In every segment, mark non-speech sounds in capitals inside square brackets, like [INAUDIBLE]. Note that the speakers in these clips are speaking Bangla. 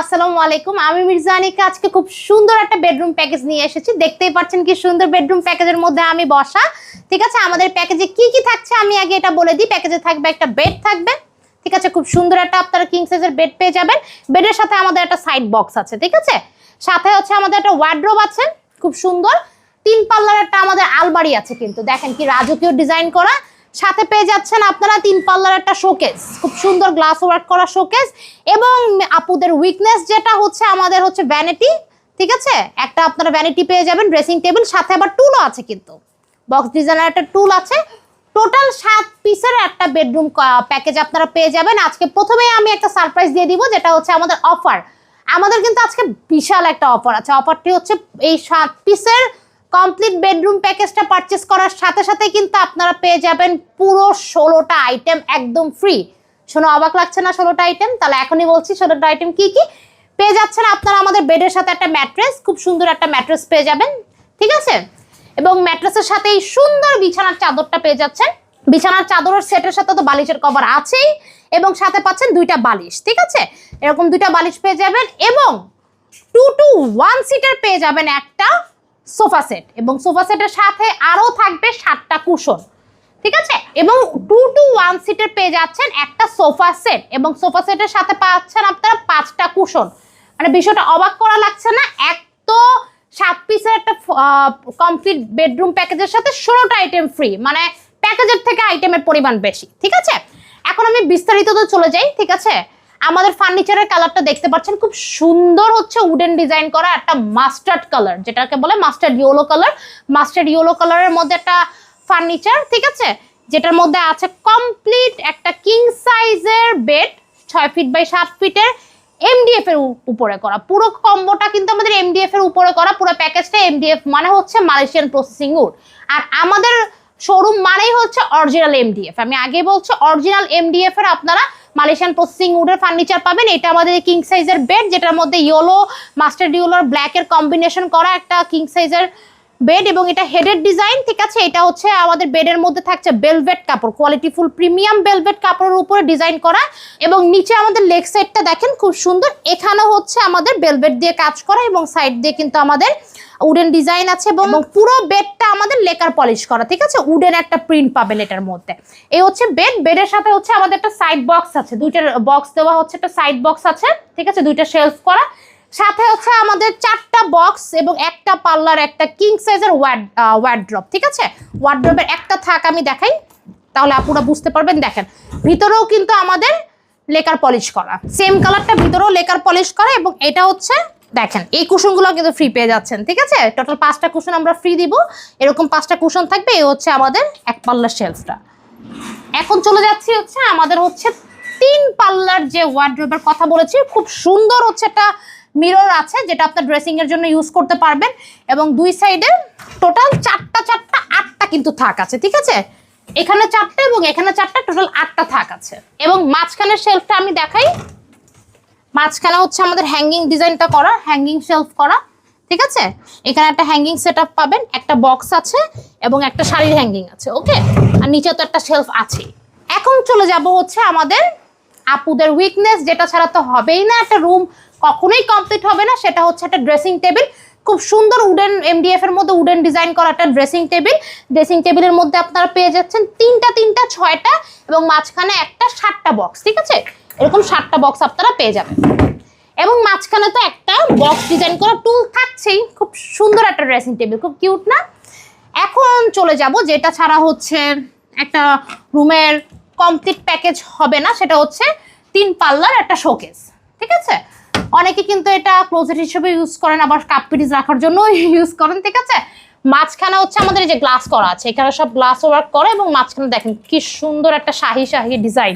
আসসালামু আলাইকুম। আমি মির্জানিকে আজকে খুব সুন্দর একটা বেডরুম প্যাকেজ নিয়ে এসেছি। দেখতেই পাচ্ছেন কি সুন্দর বেডরুম প্যাকেজের মধ্যে আমি বসা। ঠিক আছে? আমাদের প্যাকেজে কি কি থাকছে আমি আগে এটা বলে দিই। প্যাকেজে থাকবে একটা বেড থাকবে। ঠিক আছে? খুব সুন্দর একটা আপনারা কিং সাইজের বেড পেয়ে যাবেন। বেডের সাথে আমাদের একটা সাইড বক্স আছে। ঠিক আছে? সাথে হচ্ছে আমাদের একটা ওয়ার্ড্রোব আছে। খুব সুন্দর। তিন পাল্লার একটা আমাদের আলমারি আছে কিন্তু। দেখেন কি রাজকীয় ডিজাইন করা। সাথে পেয়ে যাচ্ছেন আপনারা তিন পাল্লার একটা শোকেস খুব সুন্দর গ্লাস ওয়ার্ক করা শোকেস এবং আপুদের উইকনেস যেটা হচ্ছে আমাদের হচ্ছে ভ্যানিটি ঠিক আছে? একটা আপনারা ভ্যানিটি পেয়ে যাবেন ড্রেসিং টেবিল সাথে আবার টুলও আছে কিন্তু। বক্স ডিজাইনের একটা টুল আছে। টোটাল সাত পিসের একটা বেডরুম প্যাকেজ আপনারা পেয়ে যাবেন। আজকে প্রথমেই আমি একটা সারপ্রাইজ দিয়ে দিব, যেটা হচ্ছে আমাদের অফার আমাদের কিন্তু আজকে বিশাল একটা অফার আছে। অফারটি হচ্ছে এই সাত পিসের কমপ্লিট বেডরুম প্যাকেজটা পারচেস করার সাথে সাথে কিন্তু আপনারা পেয়ে যাবেন পুরো ষোলোটা আইটেম একদম ফ্রি শোনো, অবাক লাগছে না ষোলোটা আইটেম তাহলে এখনই বলছি, ষোলোটা আইটেম কি কি? পেয়ে যাচ্ছেন আপনারা আমাদের বেডের সাথে একটা ম্যাট্রেস খুব সুন্দর একটা ম্যাট্রেস পেয়ে যাবেন, ঠিক আছে? এবং ম্যাট্রেসের সাথে এই সুন্দর বিছানার চাদরটা পেয়ে যাচ্ছেন। বিছানার চাদরের সেটের সাথে তো বালিশের কভার আছেই, এবং সাথে পাচ্ছেন দুইটা বালিশ, ঠিক আছে? এরকম দুইটা বালিশ পেয়ে যাবেন, এবং টু টু ওয়ান সিটার পেয়ে যাবেন একটা। সোফা সেট এবং সোফা সেটের সাথে আরও থাকবে সাতটা কুশন, ঠিক আছে? এবং টু টু ওয়ান সিটের পেয়ে যাচ্ছেন একটা সোফা সেট এবং সোফা সেটের সাথে পাচ্ছেন আপনারা পাঁচটা কুশন। মানে বিষয়টা অবাক করা লাগছে না, এক তো সাত পিসের একটা কমপ্লিট বেডরুম প্যাকেজের সাথে ষোলোটা আইটেম ফ্রি মানে প্যাকেজের থেকে আইটেমের পরিমাণ বেশি, ঠিক আছে? এখন আমি বিস্তারিত তো চলে যাই, ঠিক আছে? আমাদের ফার্নিচারের কালারটা দেখতে পাচ্ছেন, খুব সুন্দর হচ্ছে উডেন ডিজাইন করা একটা মাস্টার্ড কালার যেটাকে বলে mustard yellow colour mustard yellow কালারের মধ্যে একটা ফার্নিচার ঠিক আছে? যেটার মধ্যে আছে কমপ্লিট একটা কিং সাইজের বেড ছয় ফিট বাই সাত ফিটের এমডিএফ এর উপরে করা। পুরো কম্বোটা কিন্তু আমাদের এমডিএফ এর উপরে করা, পুরো প্যাকেজটা এমডিএফ মানে হচ্ছে মালয়েশিয়ান প্রসেসিং উড আর আমাদের শোরুম মানেই হচ্ছে অরিজিনাল এমডিএফ আমি আগে বলছি অরিজিনাল এমডিএফ এর আপনারা মালয়েশিয়ান প্রসেসিং উডের ফার্নিচার পাবেন। এটা আমাদের কিং সাইজের বেড যেটার মধ্যে ইয়েলো মাস্টার্ড ইয়েলো আর ব্ল্যাক এর কম্বিনেশন করা একটা কিং সাইজের বেড এবং এটা হেডের ডিজাইন ঠিক আছে? এটা হচ্ছে আমাদের বেডের মধ্যে থাকছে বেলভেট কাপড় কোয়ালিটি ফুল প্রিমিয়াম বেলভেট কাপড়ের উপরে ডিজাইন করা। এবং নিচে আমাদের লেগ সাইডটা দেখেন, খুব সুন্দর। এখানে হচ্ছে আমাদের বেলভেট দিয়ে কাজ করা এবং সাইড দিয়ে কিন্তু আমাদের উডেন ডিজাইন আছে এবং পুরো বেডটা আমাদের লেকার পলিশ করা ঠিক আছে? উডেন একটা প্রিন্ট পাবেন এটার মধ্যে। এই হচ্ছে বেড বেডের সাথে হচ্ছে আমাদের একটা সাইড বক্স আছে। দুইটার বক্স দেওয়া হচ্ছে একটা সাইড বক্স আছে ঠিক আছে? দুইটা শেলফ করা। সাথে হচ্ছে আমাদের চারটা বক্স এবং একটা পাল্লার একটা কিং সাইজের ওয়ার্ড ওয়ার্ড্রপ ঠিক আছে? ওয়ার্ড্রপের একটা থাক আমি দেখাই তাহলে আপুরা বুঝতে পারবেন। দেখেন ভিতরেও কিন্তু আমাদের লেকার পলিশ করা। সেম কালারটা ভিতরেও লেকার পলিশ করা এবং এটা হচ্ছে দেখেন, এই কুশনগুলো কিন্তু ফ্রি পেয়ে যাচ্ছেন, ঠিক আছে? টোটাল পাঁচটা কুশন আমরা ফ্রি দিব। এরকম পাঁচটা কুশন থাকবে এই হচ্ছে আমাদের এক পাল্লার শেলফটা এখন চলে যাচ্ছি হচ্ছে আমাদের হচ্ছে তিন পাল্লার যে ওয়ার্ড্রোবের কথা বলেছি, খুব সুন্দর হচ্ছে একটা মিরর আছে, যেটা আপনার ড্রেসিং এর জন্য ইউজ করতে পারবেন। এবং দুই সাইডে টোটাল চারটা চারটা, আটটা কিন্তু থাক আছে, ঠিক আছে? এখানে চারটা এবং এখানে চারটা টোটাল আটটা থাক আছে। এবং মাঝখানের শেলফটা আমি দেখাই। মাঝখানে হচ্ছে আমাদের হ্যাঙ্গিং ডিজাইনটা করা হ্যাঙ্গিং শেলফ করা, ঠিক আছে? এখানে একটা হ্যাঙ্গিং সেট পাবেন, একটা বক্স আছে এবং একটা শাড়ির হ্যাঙ্গিং আছে ওকে আর নিচে তো একটা শেলফ আছে এখন চলে যাব হচ্ছে আমাদের আপুদের উইকনেস যেটা ছাড়া তো হবেই না একটা রুম কখনোই কমপ্লিট হবে না, সেটা হচ্ছে একটা ড্রেসিং টেবিল খুব সুন্দর উডেন এমডিএফ এর মধ্যে উডেন ডিজাইন করা একটা ড্রেসিং টেবিল ড্রেসিং টেবিলের মধ্যে আপনারা পেয়ে যাচ্ছেন তিনটা তিনটা, ছয়টা এবং মাঝখানে একটা সাতটা বক্স ঠিক আছে? এরকম সাতটা বক্স আপনারা পেয়ে যাবেন। এবং মাঝখানে তো একটা বক্স ডিজাইন করা টুল থাকছেই। খুব সুন্দর একটা ড্রেসিং টেবিল খুব কিউট না? এখন চলে যাব, যেটা ছাড়া হচ্ছে একটা রুমের কমপ্লিট প্যাকেজ হবে না, সেটা হচ্ছে তিন পাল্লার একটা শোকেস ঠিক আছে? অনেকে কিন্তু এটা ক্লোজেট হিসেবে ইউজ করেন, আবার কাপ পিরিজ রাখার জন্য [LAUGHS] ইউজ করেন, ঠিক আছে? মাঝখানে হচ্ছে আমাদের এই যে গ্লাস করা আছে, এখানে সব গ্লাস ওয়ার্ক করে, এবং মাঝখানে দেখেন কি সুন্দর একটা শাহি শাহি ডিজাইন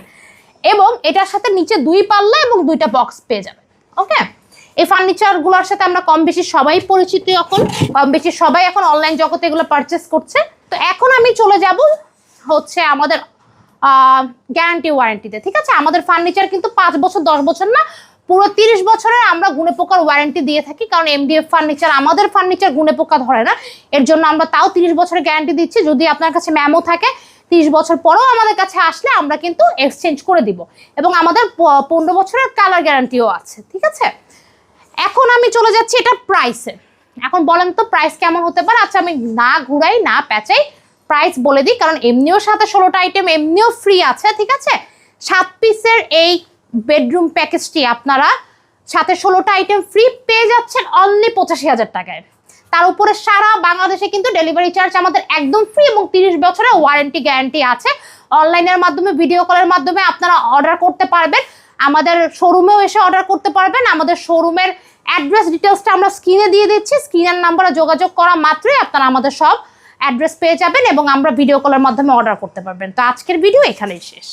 এবং এটার সাথে নিচে দুই পাল্লা এবং দুইটা বক্স পেয়ে যাবে ওকে এই ফার্নিচারগুলোর সাথে আমরা কম বেশি সবাই পরিচিত এখন, কম বেশি সবাই এখন অনলাইন জগতে এগুলো পারচেস করছে। তো এখন আমি চলে যাব হচ্ছে আমাদের গ্যারান্টি ওয়ারেন্টিতে ঠিক আছে? আমাদের ফার্নিচার কিন্তু পাঁচ বছর, দশ বছর না, পুরো তিরিশ বছরের আমরা গুণে পোকার ওয়ারেন্টি দিয়ে থাকি, কারণ এমডিএফ ফার্নিচার আমাদের ফার্নিচার গুণে পোকা ধরে না। এর জন্য আমরা তাও তিরিশ বছরের গ্যারান্টি দিচ্ছি। যদি আপনার কাছে ম্যামও থাকে তিরিশ বছর পরেও আমাদের কাছে আসলে আমরা কিন্তু এক্সচেঞ্জ করে দিব। এবং আমাদের পনেরো বছরের কালার গ্যারান্টিও আছে, ঠিক আছে? এখন আমি চলে যাচ্ছি এটা প্রাইসে এখন বলেন তো প্রাইস কেমন হতে পারে? আচ্ছা আমি না ঘুরাই, না প্যাচাই প্রাইস বলে দিই, কারণ এমনিও সাথে ষোলোটা আইটেম এমনিও ফ্রি আছে, ঠিক আছে? সাত পিসের এই বেডরুম প্যাকেজটি আপনারা সাথে ষোলোটা আইটেম ফ্রি পেয়ে যাচ্ছেন অনলি পঁচাশি হাজার টাকায়। তার উপরে সারা বাংলাদেশে কিন্তু ডেলিভারি চার্জ আমাদের একদম ফ্রি এবং তিরিশ বছরের ওয়ারেন্টি গ্যারান্টি আছে। অনলাইনের মাধ্যমে ভিডিও কলের মাধ্যমে আপনারা অর্ডার করতে পারবেন। আমাদের শোরুমেও এসে অর্ডার করতে পারবেন। আমাদের শোরুমের অ্যাড্রেস ডিটেলসটা আমরা স্ক্রিনে দিয়ে দিচ্ছি। স্ক্রিনের নাম্বারে যোগাযোগ করা মাত্রই আপনারা আমাদের সব অ্যাড্রেস পেয়ে যাবেন এবং আমরা ভিডিও কলের মাধ্যমে অর্ডার করতে পারবেন। তো আজকের ভিডিও এখানেই শেষ।